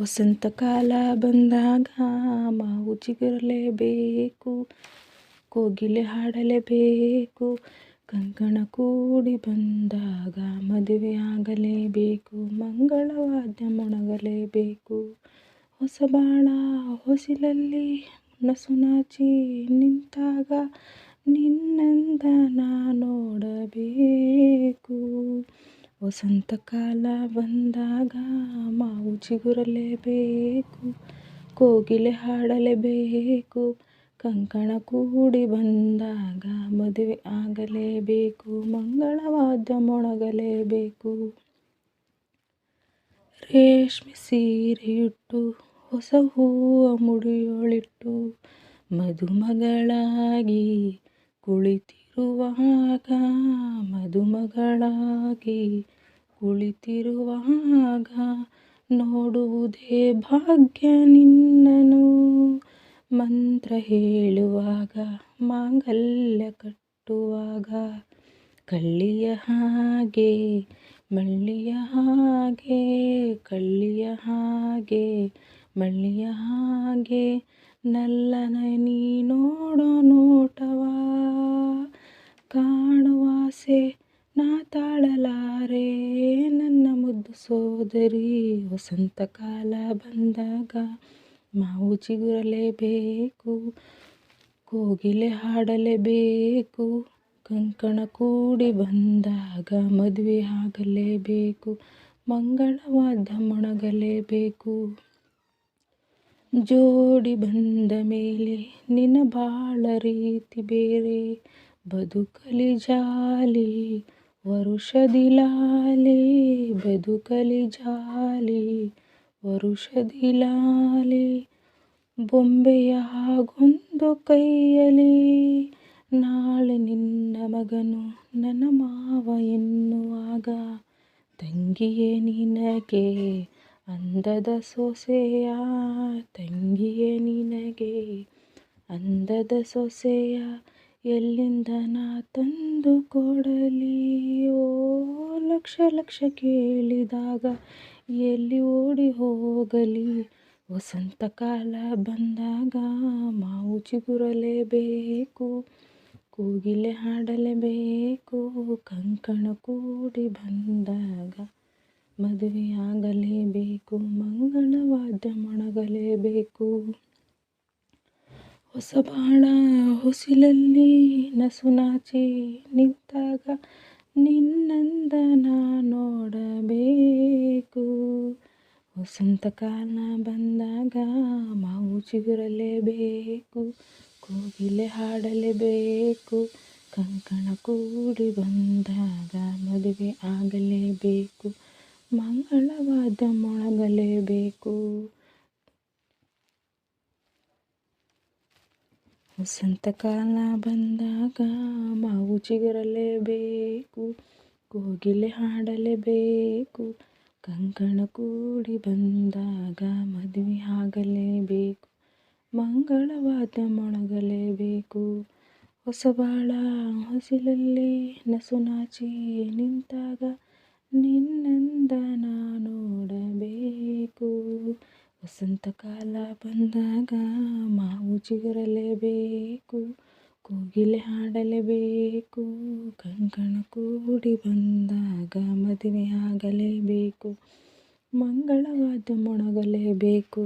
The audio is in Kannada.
ವಸಂತ ಕಾಲ ಬಂದಾಗ ಮಾವು ಚಿಗುರಲೇಬೇಕು, ಕೋಗಿಲೆ ಹಾಡಲೇಬೇಕು, ಕಂಕಣ ಕೂಡಿ ಬಂದಾಗ ಮದುವೆ ಆಗಲೇಬೇಕು, ಮಂಗಳವಾದ್ಯ ಮೊಣಗಲೇಬೇಕು. ಹೊಸ ಬಾಳ ಹೊಸಿಲಲ್ಲಿ ನಸುನಾಚಿ ನಿಂತಾಗ ನಿನ್ನಂದ ನಾ ನೋಡಬೇಕು. ವಸಂತ ಕಾಲ ಬಂದಾಗ ಮಾವು ಚಿಗುರಲೇಬೇಕು, ಕೋಗಿಲೆ ಹಾಡಲೇಬೇಕು, ಕಂಕಣ ಕೂಡಿ ಬಂದಾಗ ಮದುವೆ ಆಗಲೇಬೇಕು ಮಂಗಳವಾದ್ಯ ಮೊಳಗಲೇಬೇಕು ರೇಷ್ಮೆ ಸೀರೆಯುಟ್ಟು, ಹೊಸ ಹೂವ ಮುಡಿಯೊಳಿಟ್ಟು, ಮದುಮಗಳಾಗಿ ಕುಳಿತಿರುವಾಗ ಮದುಮಗಳಾಗಿ ಕುಳಿತಿರುವಾಗ ನೋಡುವುದೇ ಭಾಗ್ಯ ನಿನ್ನನು. ಮಂತ್ರ ಹೇಳುವಾಗ, ಮಾಂಗಲ್ಯ ಕಟ್ಟುವಾಗ, ಕಳ್ಳಿಯ ಹಾಗೆ, ಮಳ್ಳಿಯ ಹಾಗೆ, ಕಳ್ಳಿಯ ಹಾಗೆ, ಮಳ್ಳಿಯ ಹಾಗೆ, ನಲ್ಲನ ನೀ ನೋಡೋ ಸೋದರಿ, ವಸಂತ ಕಾಲ ಬಂದಾಗ ಮಾವು ಚಿಗುರಲೇಬೇಕು, ಕೋಗಿಲೆ ಹಾಡಲೇಬೇಕು, ಕಂಕಣ ಕೂಡಿ ಬಂದಾಗ ಮದುವೆ ಆಗಲೇಬೇಕು, ಮಂಗಳವಾದ ಮೊಣಗಲೇಬೇಕು. ಜೋಡಿ ಬಂದ ಮೇಲೆ ನಿನ್ನ ಬಾಳ ರೀತಿ ಬೇರೆ, ಬದುಕಲಿ ಜಾಲಿ ವರುಷದಿ ಲಾಲಿ ಬದುಕಲಿ ಜಾಲಿ ವರುಷದಿ ಬೊಂಬೆಯಾಗೊಂದು ಕೈಯಲಿ, ನಾಳೆ ನಿನ್ನ ಮಗನು ನನ್ನ ಮಾವ ಎನ್ನುವಾಗ, ತಂಗಿಯೇ ನಿನಗೆ ಅಂದದ ಸೊಸೆಯ, ತಂಗಿಯೇ ನಿನಗೆ ಅಂದದ ಸೊಸೆಯ, ಎಲ್ಲಿಂದ ನಾ ತಂದು ಕೊಡಲಿ ಓ ಲಕ್ಷ ಲಕ್ಷ ಕೇಳಿದಾಗ ಎಲ್ಲಿ ಓಡಿ ಹೋಗಲಿ? ವಸಂತ ಕಾಲ ಬಂದಾಗ ಮಾವು ಚಿಗುರಲೇಬೇಕು ಕೂಗಿಲೆ ಹಾಡಲೇಬೇಕು ಕಂಕಣ ಕೂಡಿ ಬಂದಾಗ ಮದುವೆಯಾಗಲೇಬೇಕು ಮಂಗಳವಾದ್ಯ ಮೊಣಗಲೇಬೇಕು ಹೊಸಬಾಣ ಹೊಸಿಲಲ್ಲಿ ನಸುನಾಚಿ ನಿಂತಾಗ ನಿನ್ನಂದ ನಾ ನೋಡಬೇಕು. ವಸಂತ ಕಾಲ ಬಂದಾಗ ಮಾವು ಚಿಗುರಲೇಬೇಕು. ಕೋಗಿಲೆ ಹಾಡಲೇಬೇಕು. ಕಂಕಣ ಕೂಡಿ ಬಂದಾಗ ಮದುವೆ ಆಗಲೇಬೇಕು. ಮಂಗಳವಾದ ಮೊಳಗಲೇಬೇಕು. ವಸಂತ ಕಾಲ ಬಂದಾಗ ಮಾವು ಚಿಗುರಲೇಬೇಕು, ಕೋಗಿಲೆ ಹಾಡಲೇಬೇಕು, ಕಂಕಣ ಕೂಡಿ ಬಂದಾಗ ಮದುವೆ ಆಗಲೇಬೇಕು ಮಂಗಳವಾದ್ಯ ಮೊಳಗಲೇಬೇಕು ಹೊಸಬಾಳ ಹೊಸಿಲಲ್ಲಿ ನಸುನಾಚಿ ನಿಂತಾಗ ನಿನ್ನಂದ ವಸಂತ ಕಾಲ ಬಂದಾಗ ಮಾವು ಚಿಗುರಲೇಬೇಕು ಕೋಗಿಲೆ ಹಾಡಲೇಬೇಕು ಕಂಕಣ ಕೂಡಿ ಬಂದಾಗ ಮದುವೆ ಆಗಲೇಬೇಕು ಮಂಗಳವಾದ್ಯ ಮೊಳಗಲೇಬೇಕು